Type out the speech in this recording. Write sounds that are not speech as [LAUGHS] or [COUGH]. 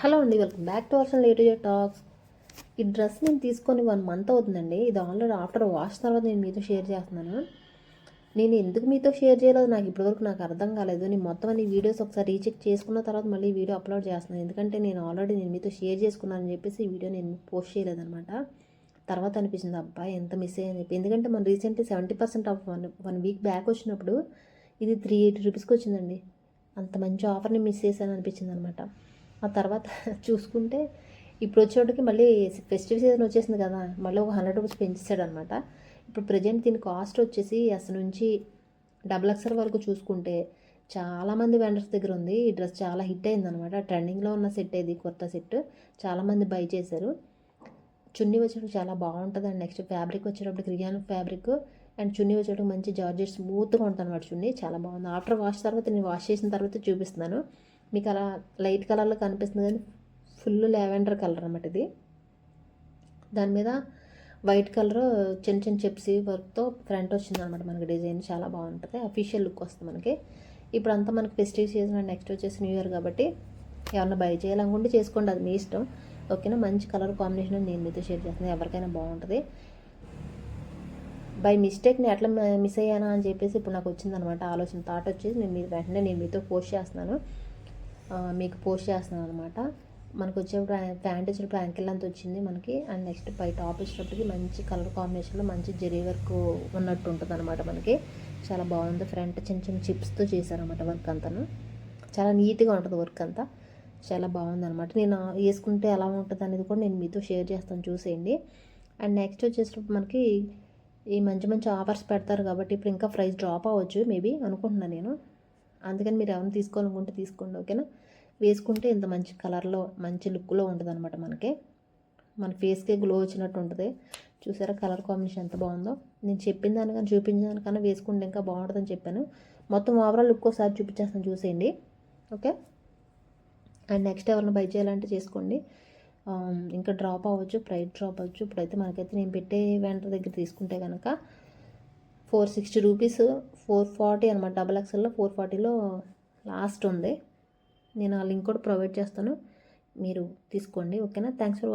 Hello అండి welcome back to వర్షన్ your talks ఈ డ్రెస్ నేను తీసుకొని వన్ మంత్ అవుతుందండి. ఇది ఆల్రెడీ ఆఫ్టర్ వాష్ తర్వాత నేను మీతో షేర్ చేస్తున్నాను. నేను ఎందుకు మీతో షేర్ చేయలేదు? నాకు ఇప్పటివరకు నాకు అర్థం కాలేదు. నేను మొత్తం అన్ని వీడియోస్ ఒకసారి రీచెక్ చేసుకున్న తర్వాత మళ్ళీ వీడియో అప్లోడ్ చేస్తున్నాను. ఎందుకంటే నేను ఆల్రెడీ నేను మీతో షేర్ చేసుకున్నానని చెప్పేసి ఈ వీడియో నేను పోస్ట్ చేయలేదన్నమాట. తర్వాత అనిపించింది అబ్బాయి ఎంత మిస్ అయ్యని చెప్పి. ఎందుకంటే మన recently seventy percent off one one week back వచ్చినప్పుడు ఇది త్రీ ఎయిటీ రూపీస్కి వచ్చిందండి. అంత మంచి ఆఫర్ని మిస్ చేశాను అనిపించింది అనమాట ఆ తర్వాత [LAUGHS] చూసుకుంటే ఇప్పుడు వచ్చేటికి మళ్ళీ ఫెస్టివల్ సీజన్ వచ్చేసింది కదా మళ్ళీ ఒక హండ్రెడ్ రూపీస్ పెంచేసాడు అనమాట ఇప్పుడు ప్రజెంట్ దీని కాస్ట్ వచ్చేసి అసలు నుంచి డబుల్ ఎక్స్ఎల్ వరకు చూసుకుంటే చాలామంది వెండర్స్ దగ్గర ఉంది. ఈ డ్రెస్ చాలా హిట్ అయింది అనమాట ట్రెండింగ్లో ఉన్న సెట్ ఇది కొత్త సెట్ చాలామంది బై చేశారు. చున్నీ వచ్చేటప్పుడు చాలా బాగుంటుంది అండ్ నెక్స్ట్ ఫ్యాబ్రిక్ వచ్చేటప్పుడు రియాన్ ఫ్యాబ్రిక్ అండ్ చున్నీ వచ్చేటప్పుడు మంచి జార్జెట్ స్మూత్గా ఉంటుంది అనమాట చున్నీ. చాలా బాగుంది. ఆఫ్టర్ వాష్ తర్వాత నేను వాష్ చేసిన తర్వాత చూపిస్తున్నాను. మీకు అలా లైట్ కలర్లో కనిపిస్తుంది కానీ ఫుల్ లావెండర్ కలర్ అనమాట ఇది. దాని మీద వైట్ కలర్ చిన్న చిన్న చెప్సీ వర్క్తో ఫ్రంట్ వచ్చింది అనమాట మనకి డిజైన్ చాలా బాగుంటుంది. అఫీషియల్ లుక్ వస్తుంది మనకి. ఇప్పుడు అంతా మనకి ఫెస్టివ్ సీజన్ అండ్ నెక్స్ట్ వచ్చేసి న్యూ ఇయర్ కాబట్టి ఏమన్నా బై చేయాలనుకుంటే చేసుకోండి అది మీ ఇష్టం. ఓకేనా మంచి కలర్ కాంబినేషన్ నేను మీతో షేర్ చేస్తున్నాను. ఎవరికైనా బాగుంటుంది. బై మిస్టేక్ నేను ఎట్లా మిస్ అయ్యానా అని చెప్పేసి ఇప్పుడు నాకు వచ్చిందనమాట ఆలోచన థాట్ వచ్చేసి నేను మీరు వెంటనే నేను మీతో పోస్ట్ చేస్తున్నాను. మీకు పోస్ట్ చేస్తున్నాను అనమాట మనకు వచ్చే ప్యాంట్ వచ్చిన ప్యాంకిల్ అంత వచ్చింది మనకి. అండ్ నెక్స్ట్ పై టాప్ వచ్చినప్పటికి మంచి కలర్ కాంబినేషన్లో మంచి జెరీ వర్క్ ఉన్నట్టు ఉంటుంది అనమాట మనకి. చాలా బాగుంది. ఫ్రంట్ చిన్న చిన్న చిప్స్తో చేశారనమాట వర్క్ అంతాను. చాలా నీట్గా ఉంటుంది వర్క్ అంతా. చాలా బాగుంది అనమాట నేను వేసుకుంటే ఎలా ఉంటుంది అనేది కూడా నేను మీతో షేర్ చేస్తాను. చూసేయండి. అండ్ నెక్స్ట్ వచ్చేసినప్పుడు మనకి ఈ మంచి మంచి ఆఫర్స్ పెడతారు కాబట్టి ఇప్పుడు ఇంకా ప్రైస్ డ్రాప్ అవ్వచ్చు మేబీ అనుకుంటున్నాను నేను. అందుకని మీరు ఏమైనా తీసుకోవాలనుకుంటే తీసుకోండి ఓకేనా? వేసుకుంటే ఇంత మంచి కలర్లో మంచి లుక్లో ఉంటుంది అనమాట మనకి. మన ఫేస్కి గ్లో వచ్చినట్టు ఉంటుంది. చూసారా కలర్ కాంబినేషన్ ఎంత బాగుందో? నేను చెప్పిన దానికన్నా చూపించిన దానికన్నా వేసుకుంటే ఇంకా బాగుంటుందని చెప్పాను. మొత్తం ఓవరాల్ లుక్ ఒకసారి చూపించేస్తాను చూసేయండి. ఓకే? అండ్ నెక్స్ట్ ఎవరైనా బై చేయాలంటే చేసుకోండి. ఇంకా డ్రాప్ అవ్వచ్చు ప్రైస్ డ్రాప్ అవ్వచ్చు. ఇప్పుడైతే మనకైతే నేను పెట్టే వెంటర్ దగ్గర తీసుకుంటే కనుక four sixty rupees four forty అనమాట డబల్ ఎక్స్ఎల్లో ఫోర్ ఫార్టీలో లాస్ట్ ఉంది. నేను ఆ లింక్ కూడా ప్రొవైడ్ చేస్తాను. మీరు తీసుకోండి ఓకేనా? Thanks for watching